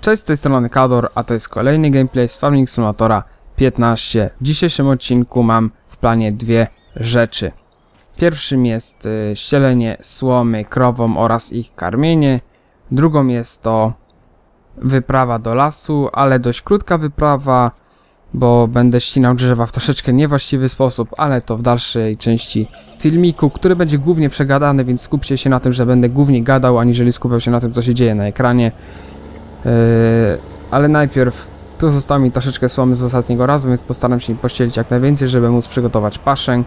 Cześć, z tej strony Kador, a to jest kolejny gameplay z Farming Simulatora 15. W dzisiejszym odcinku mam w planie dwie rzeczy. Pierwszym jest y, ścielenie słomy krowom oraz ich karmienie. Drugą jest to wyprawa do lasu, ale dość krótka wyprawa, bo będę ścinał drzewa w troszeczkę niewłaściwy sposób, ale to w dalszej części filmiku, który będzie głównie przegadany, więc skupcie się na tym, że będę głównie gadał, aniżeli skupiał się na tym, co się dzieje na ekranie. Yy, ale najpierw tu zostało mi troszeczkę słomy z ostatniego razu, więc postaram się pościelić jak najwięcej, żeby móc przygotować paszę.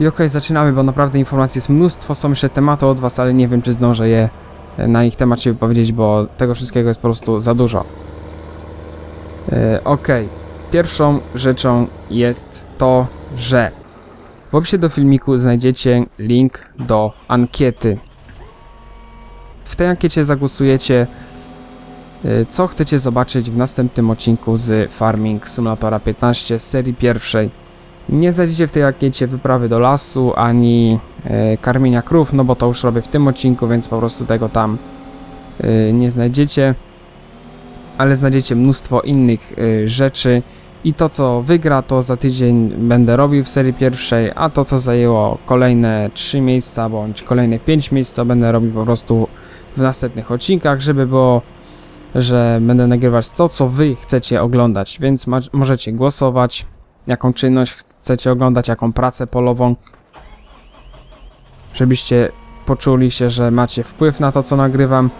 I okej, zaczynamy, bo naprawdę informacji jest mnóstwo, są jeszcze tematy od was, ale nie wiem, czy zdążę je e, na ich temat się wypowiedzieć, bo tego wszystkiego jest po prostu za dużo. Yy, okej, pierwszą rzeczą jest to, że w opisie do filmiku znajdziecie link do ankiety. W tej ankiecie zagłosujecie co chcecie zobaczyć w następnym odcinku z Farming Simulatora 15 z serii pierwszej. Nie znajdziecie w tej ankiecie wyprawy do lasu, ani e, karmienia krów, no bo to już robię w tym odcinku, więc po prostu tego tam e, nie znajdziecie. Ale znajdziecie mnóstwo innych e, rzeczy i to co wygra to za tydzień będę robił w serii pierwszej, a to co zajęło kolejne 3 miejsca bądź kolejne 5 miejsc to będę robił po prostu w następnych odcinkach, żeby było że będę nagrywać to, co wy chcecie oglądać, więc możecie głosować, jaką czynność chcecie oglądać, jaką pracę polową, żebyście poczuli się, że macie wpływ na to, co nagrywam.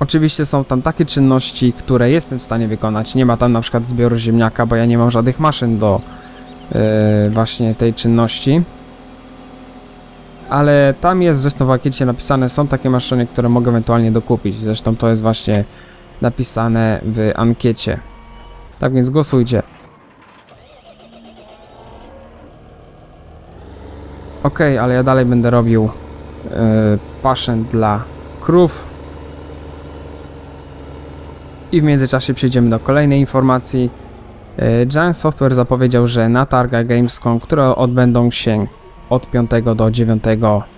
Oczywiście są tam takie czynności, które jestem w stanie wykonać. Nie ma tam na przykład zbioru ziemniaka, bo ja nie mam żadnych maszyn do yy, właśnie tej czynności ale tam jest zresztą w ankiecie napisane, są takie maszyny, które mogę ewentualnie dokupić. Zresztą to jest właśnie napisane w ankiecie. Tak więc głosujcie. Ok, ale ja dalej będę robił yy, dla krów. I w międzyczasie przejdziemy do kolejnej informacji. Yy, Giant Software zapowiedział, że na targach Gamescom, które odbędą się od 5 do 9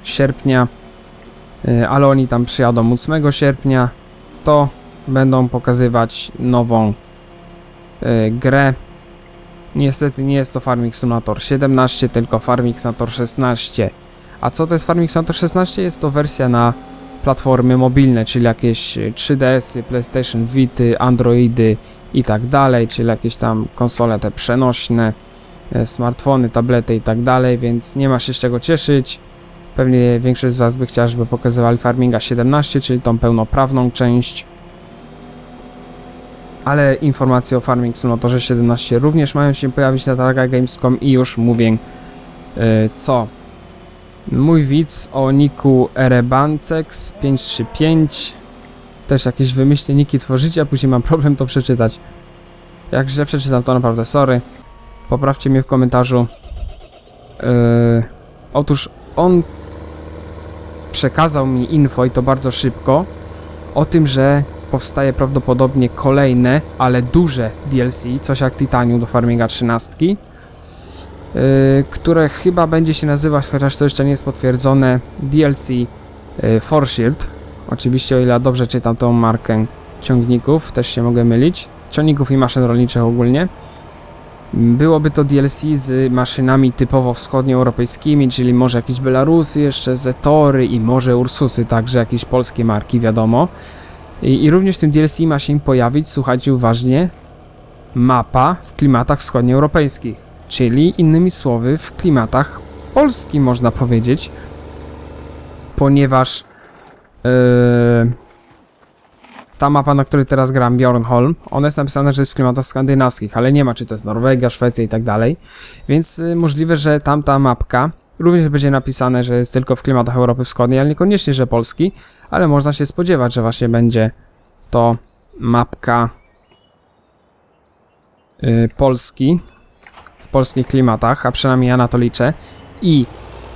sierpnia, y, ale oni tam przyjadą 8 sierpnia, to będą pokazywać nową y, grę. Niestety nie jest to Farming Simulator 17, tylko Farming Simulator 16. A co to jest Farming Simulator 16? Jest to wersja na platformy mobilne, czyli jakieś 3DS-y, PlayStation Vity, Androidy i tak dalej, czyli jakieś tam konsole te przenośne. E, smartfony, tablety i tak dalej, więc nie ma się z czego cieszyć. Pewnie większość z Was by chciała, żeby pokazywali Farminga 17, czyli tą pełnoprawną część. Ale informacje o Farming Simulatorze 17 również mają się pojawić na targach Gamescom i już mówię yy, co. Mój widz o niku Erebancex 535 też jakieś wymyślniki tworzycie, a później mam problem to przeczytać. Jak źle przeczytam to naprawdę sorry. Poprawcie mnie w komentarzu. Yy, otóż on przekazał mi info i to bardzo szybko o tym, że powstaje prawdopodobnie kolejne, ale duże DLC, coś jak Titanium do Farminga 13, yy, które chyba będzie się nazywać, chociaż to jeszcze nie jest potwierdzone, DLC yy, Forshield. Oczywiście o ile dobrze czytam tą markę ciągników, też się mogę mylić. Ciągników i maszyn rolniczych ogólnie. Byłoby to DLC z maszynami typowo wschodnioeuropejskimi, czyli może jakieś Belarusy, jeszcze Zetory i może Ursusy, także jakieś polskie marki, wiadomo. I, I, również w tym DLC ma się pojawić, słuchajcie uważnie, mapa w klimatach wschodnioeuropejskich, czyli innymi słowy w klimatach Polski można powiedzieć, ponieważ yy, ta mapa, na której teraz gram, Bjornholm, ona jest napisana, że jest w klimatach skandynawskich, ale nie ma, czy to jest Norwegia, Szwecja i tak dalej, więc y, możliwe, że tamta mapka również będzie napisane, że jest tylko w klimatach Europy Wschodniej, ale niekoniecznie, że Polski, ale można się spodziewać, że właśnie będzie to mapka y, Polski w polskich klimatach, a przynajmniej ja na to liczę. I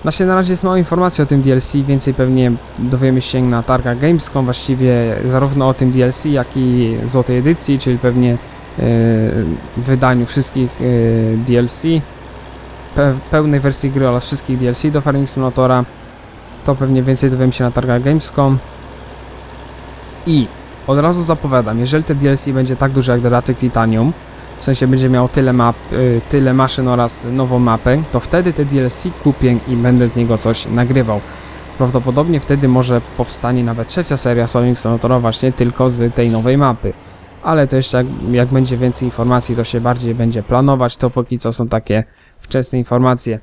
Właśnie na razie jest mało informacji o tym DLC, więcej pewnie dowiemy się na targach Gamescom, właściwie zarówno o tym DLC, jak i złotej edycji, czyli pewnie yy, wydaniu wszystkich yy, DLC, pe pełnej wersji gry oraz wszystkich DLC do Farming Simulatora. To pewnie więcej dowiemy się na targach Gamescom. I od razu zapowiadam, jeżeli te DLC będzie tak duże jak dodatek Titanium, w sensie będzie miał tyle map, y, tyle maszyn oraz nową mapę, to wtedy te DLC kupię i będę z niego coś nagrywał. Prawdopodobnie wtedy może powstanie nawet trzecia seria Sonic Sonotora właśnie tylko z tej nowej mapy. Ale to jeszcze jak, jak będzie więcej informacji, to się bardziej będzie planować, to póki co są takie wczesne informacje.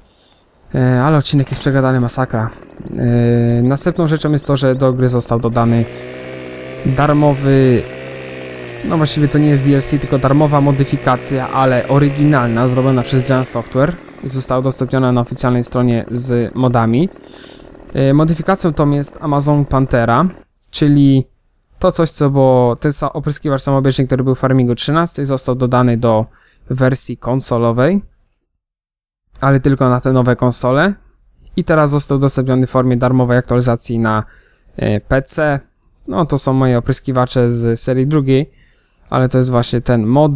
E, ale odcinek jest przegadany masakra. E, następną rzeczą jest to, że do gry został dodany darmowy no właściwie to nie jest DLC, tylko darmowa modyfikacja, ale oryginalna, zrobiona przez Giant Software i została udostępniona na oficjalnej stronie z modami. E, Modyfikacją tą jest Amazon Pantera, czyli to coś, co było, ten opryskiwacz samobieżny, który był w Farmingu 13, został dodany do wersji konsolowej, ale tylko na te nowe konsole. I teraz został udostępniony w formie darmowej aktualizacji na e, PC. No to są moje opryskiwacze z serii drugiej, ale to jest właśnie ten mod.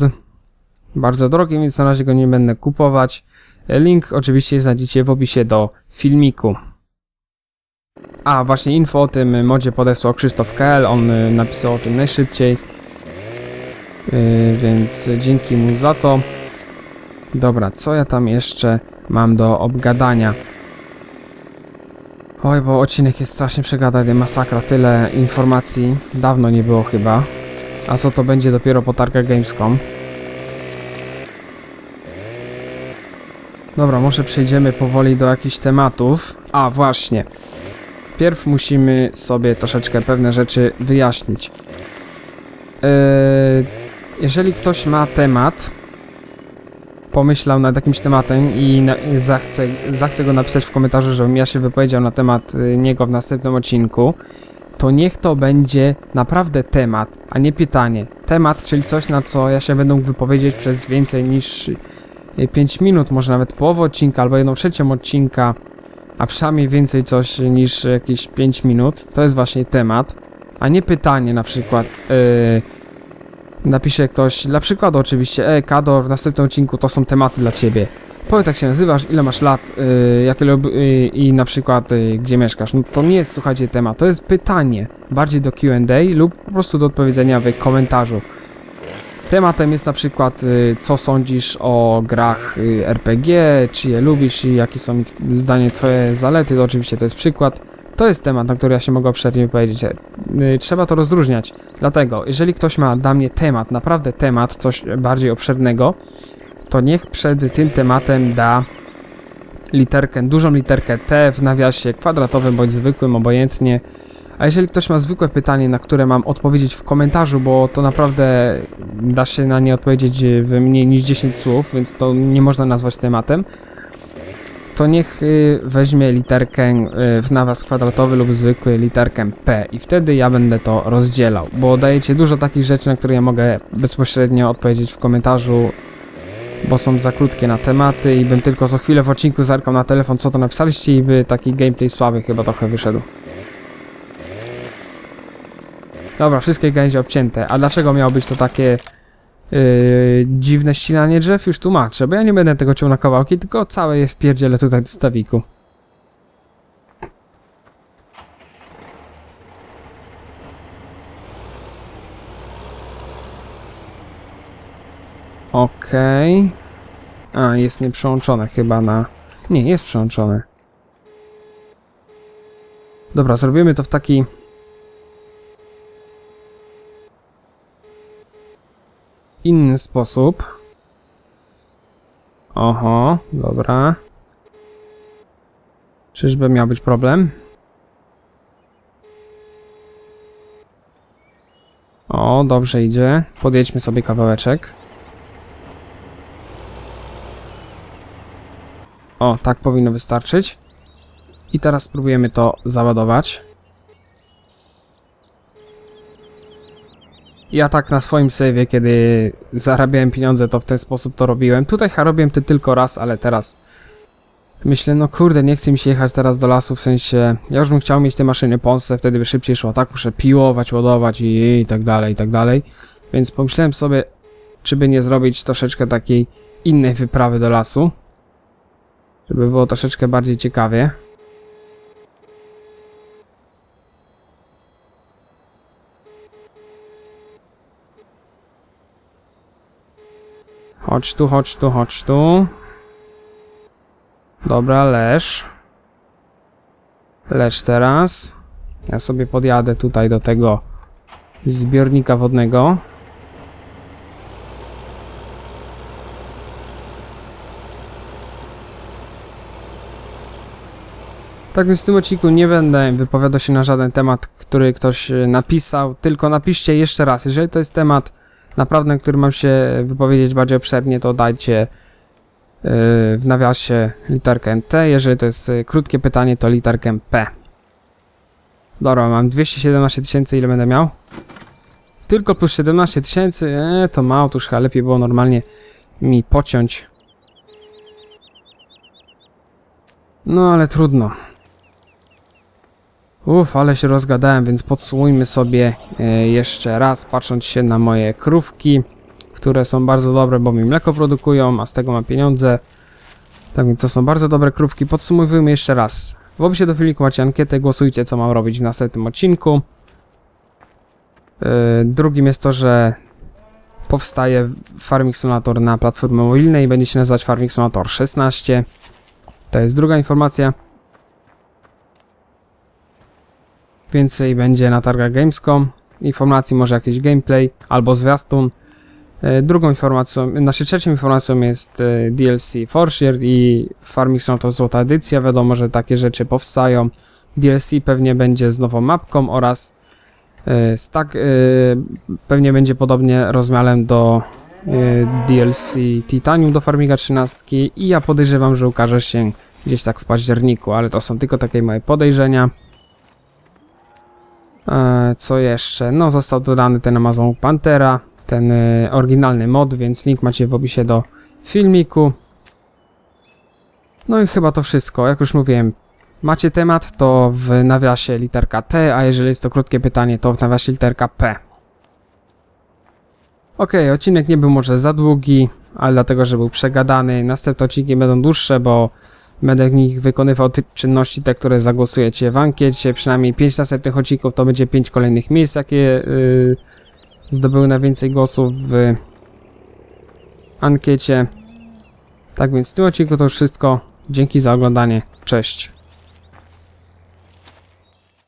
Bardzo drogi, więc na razie go nie będę kupować. Link oczywiście znajdziecie w opisie do filmiku. A, właśnie info o tym modzie podesłał Krzysztof KL, on y, napisał o tym najszybciej. Yy, więc dzięki mu za to. Dobra, co ja tam jeszcze mam do obgadania? Oj, bo odcinek jest strasznie przegadany, masakra, tyle informacji dawno nie było chyba. A co to będzie dopiero po targach Gamescom? Dobra, może przejdziemy powoli do jakichś tematów. A, właśnie. Pierw musimy sobie troszeczkę pewne rzeczy wyjaśnić. Eee, jeżeli ktoś ma temat, pomyślał nad jakimś tematem i na, zachce, zachce go napisać w komentarzu, żebym ja się wypowiedział na temat y, niego w następnym odcinku, to niech to będzie naprawdę temat, a nie pytanie. Temat, czyli coś, na co ja się będę wypowiedzieć przez więcej niż 5 minut, może nawet połowę odcinka albo jedną trzecią odcinka, a przynajmniej więcej coś niż jakieś 5 minut. To jest właśnie temat, a nie pytanie na przykład. Yy, napisze ktoś, dla przykładu oczywiście, e, Kador, w następnym odcinku to są tematy dla ciebie. Powiedz jak się nazywasz, ile masz lat, yy, jakie lub, yy, i na przykład yy, gdzie mieszkasz. No to nie jest, słuchajcie, temat, to jest pytanie, bardziej do Q&A lub po prostu do odpowiedzenia w komentarzu. Tematem jest na przykład, y, co sądzisz o grach y, RPG, czy je lubisz i jakie są ich zdanie twoje zalety, to oczywiście to jest przykład. To jest temat, na który ja się mogę obszernie powiedzieć. Y, Trzeba to rozróżniać. Dlatego, jeżeli ktoś ma dla mnie temat, naprawdę temat, coś bardziej obszernego, to niech przed tym tematem da literkę, dużą literkę T w nawiasie kwadratowym bądź zwykłym, obojętnie. A jeżeli ktoś ma zwykłe pytanie, na które mam odpowiedzieć w komentarzu, bo to naprawdę da się na nie odpowiedzieć w mniej niż 10 słów, więc to nie można nazwać tematem, to niech y, weźmie literkę y, w nawias kwadratowy lub zwykły literkę P i wtedy ja będę to rozdzielał, bo dajecie dużo takich rzeczy, na które ja mogę bezpośrednio odpowiedzieć w komentarzu, bo są za krótkie na tematy i bym tylko co chwilę w odcinku zerkał na telefon, co to napisaliście i by taki gameplay słaby chyba trochę wyszedł. Dobra, wszystkie gałęzie obcięte. A dlaczego miało być to takie yy, dziwne ścinanie drzew? Już tłumaczę, bo ja nie będę tego ciął na kawałki, tylko całe je wpierdzielę tutaj do stawiku. Okej. A, jest nieprzełączone chyba na... Nie, jest przełączone. Dobra, zrobimy to w taki... inny sposób. Oho, dobra. Czyżby miał być problem? O, dobrze idzie. Podjedźmy sobie kawałeczek. O, tak powinno wystarczyć. I teraz spróbujemy to załadować. Ja tak na swoim save'ie, kiedy zarabiałem pieniądze, to w ten sposób to robiłem. Tutaj robiłem to tylko raz, ale teraz myślę, no kurde, nie chce mi się jechać teraz do lasu, w sensie, ja już bym chciał mieć te maszyny Ponce, wtedy by szybciej szło, tak muszę piłować, ładować i, i tak dalej, i tak dalej. Więc pomyślałem sobie, czy by nie zrobić troszeczkę takiej innej wyprawy do lasu, żeby było troszeczkę bardziej ciekawie. Chodź tu, chodź tu, chodź tu. Dobra, leż. Leż teraz. Ja sobie podjadę tutaj do tego zbiornika wodnego. Tak więc w tym odcinku nie będę wypowiadał się na żaden temat, który ktoś e, napisał, tylko napiszcie jeszcze raz. Jeżeli to jest temat naprawdę, który mam się wypowiedzieć bardziej obszernie, to dajcie e, w nawiasie literkę T. Jeżeli to jest e, krótkie pytanie, to literkę P. Dobra, mam 217 tysięcy, ile będę miał? Tylko plus 17 tysięcy, eee, to mało, to już chyba lepiej było normalnie mi pociąć. No ale trudno. Uff, ale się rozgadałem, więc podsumujmy sobie e, jeszcze raz, patrząc się na moje krówki, które są bardzo dobre, bo mi mleko produkują, a z tego mam pieniądze. Tak więc to są bardzo dobre krówki. Podsumujmy jeszcze raz. W opisie do filmiku macie ankietę, głosujcie co mam robić w następnym odcinku. E, drugim jest to, że powstaje Farming Simulator na platformie mobilnej i będzie się nazywać Farming Simulator 16. To jest druga informacja. Więcej będzie na targach Gamescom. Informacji może jakiś gameplay albo zwiastun. E, Drugą informacją, znaczy trzecią informacją jest e, DLC Forshirt i Farming Simulator Złota Edycja. Wiadomo, że takie rzeczy powstają. DLC pewnie będzie z nową mapką oraz e, stack pewnie będzie podobnie rozmiarem do DLC Titanium do Farmiga 13 i ja podejrzewam, że ukaże się gdzieś tak w październiku, ale to są tylko takie moje podejrzenia. E, co jeszcze? No, został dodany ten Amazon Pantera, ten e, oryginalny mod, więc link macie w opisie do filmiku. No i chyba to wszystko. Jak już mówiłem, macie temat, to w nawiasie literka T, a jeżeli jest to krótkie pytanie, to w nawiasie literka P. Ok, odcinek nie był może za długi, ale dlatego, że był przegadany. Następne odcinki będą dłuższe, bo Będę w nich wykonywał te czynności, te, które zagłosujecie w ankiecie. Przynajmniej 5 następnych odcinków to będzie 5 kolejnych miejsc, jakie yy, zdobyły najwięcej głosów w ankiecie. Tak więc w tym odcinku to już wszystko. Dzięki za oglądanie. Cześć.